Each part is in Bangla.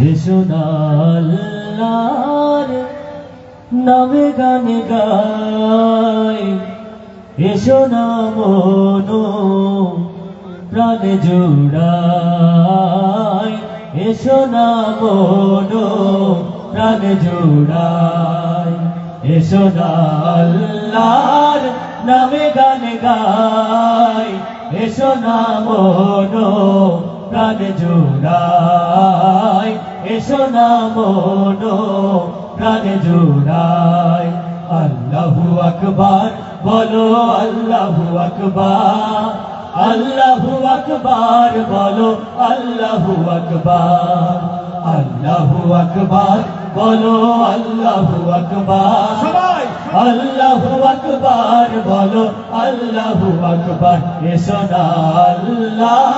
এসো না আল্লাহর নামে গান গাই। এসো না মনো, প্রাণ জোড়াই। এসো না মনো, প্রাণ জোড়াই। এসো নামে গান গাই। এসো না প্রাণ জোড়াই। এসো না মনো প্রাণ জোড়াই। আল্লাহু আকবার বলো আল্লাহু আকবার। আল্লাহু আকবার বলো আল্লাহু আকবার। আল্লাহু আকবার বলো আল্লাহু আকবার। সবাই! আল্লাহু আকবার বলো আল্লাহু আকবার। এসো না আল্লাহর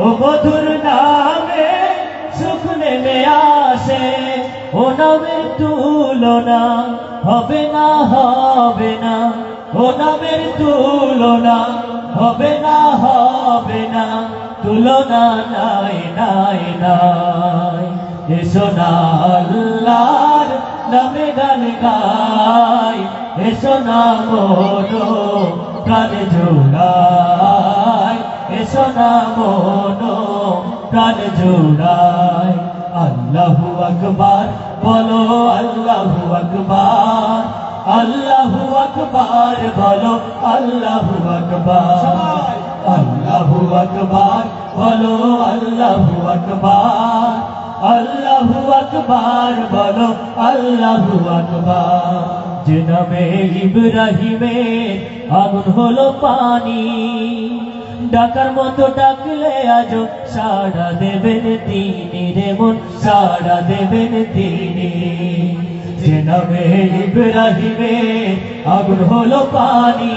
ও নামে সুখ নেমে আসে। ও নামের তুলনা হবে না হবে না। ও নামের তুলনা হবে না হবে না। তুলনা নাই নাই নাই। এসো না আল্লাহর নামে গান গাই। এসো না মনো প্রাণ জোড়াই। এসো না আল্লাহু আকবার, বলো আল্লাহু আকবার আল্লাহু আকবার, বলো আল্লাহু আকবার। আল্লাহু আকবার, বলো আল্লাহু আকবার। আল্লাহু আকবার, বলো আল্লাহু আকবার। যে নামে ইব্রাহিমের আগুন হলো পানি। ডাকার মতো ডাকলে আজ সাড়া দেবেন তিনি রে মন, সাড়া দেবেন তিনি যে নামে ইব্রাহিমের আগুন হলো পানি,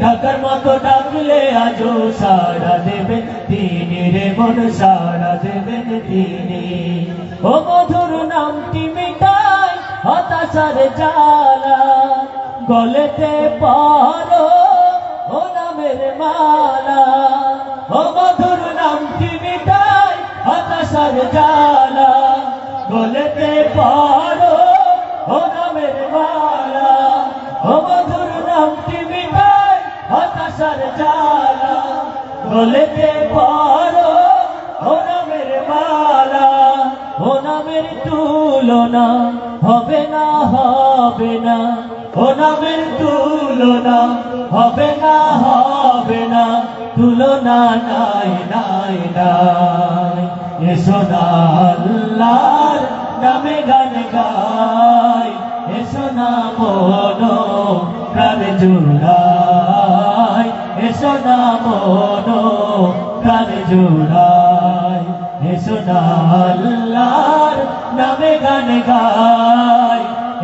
ডাকার মতো ডাকলে আজও সাড়া দেবেন তিনি রে মন, সাড়া দেবেন তিনি ও মধুর নামটি মিটাই হতাশার জালা গলেতে পারো মালা। ও মধুর নামটি মিটাই হতাশার জালা গলেতে পারো, ও মালা। ও মধুর নামটি মিটাই হতাশার জালা গলেতে পারো, ও মালা। ও নামের হবে না হবে না। ও নামের তুলনা হবে না হবে না, তুলনা নাই নাই নাই। এসো না আল্লাহর নামে গান গাই। এসো না মনো, প্রাণ জোড়াই। এসো না মনো, প্রাণ জোড়াই। এসো না আল্লাহর নামে গান গাই।